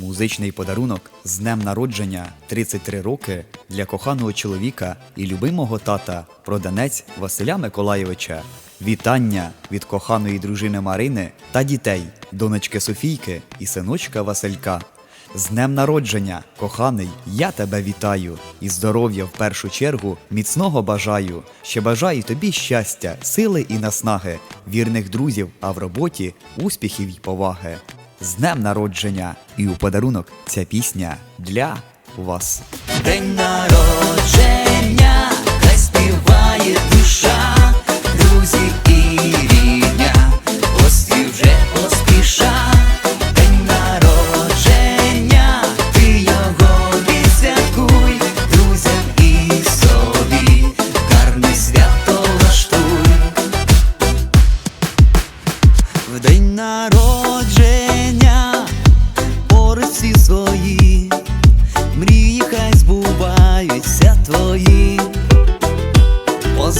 Музичний подарунок з днем народження 33 роки для коханого чоловіка і любимого тата проданець Василя Миколайовича. Вітання від коханої дружини Марини та дітей, донечки Софійки і синочка Василька. З днем народження, коханий, я тебе вітаю і здоров'я в першу чергу міцного бажаю. Ще бажаю тобі щастя, сили і наснаги, вірних друзів, а в роботі успіхів й поваги. З днем народження! І у подарунок ця пісня для вас. День народження, хай співає душа, друзі і рідня, гості вже поспіша. День народження, ти його відсвяткуй, друзям і собі, гарне свято влаштуй. В день народження,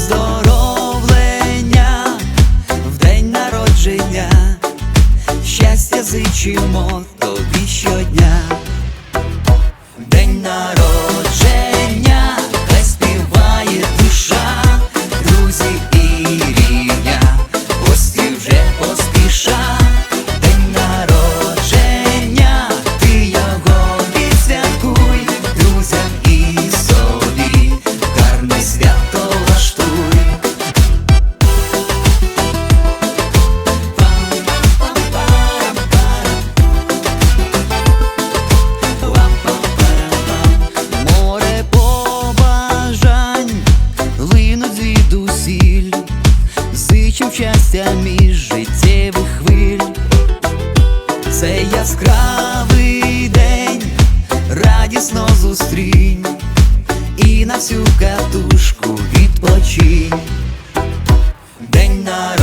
Поздоровлення в день народження, щастя зичимо тобі щодня. День народження, хай співає душа, друзі і рідня, гості вже поспіша. ясно зустрінь і на всю катушку відпочинь. День на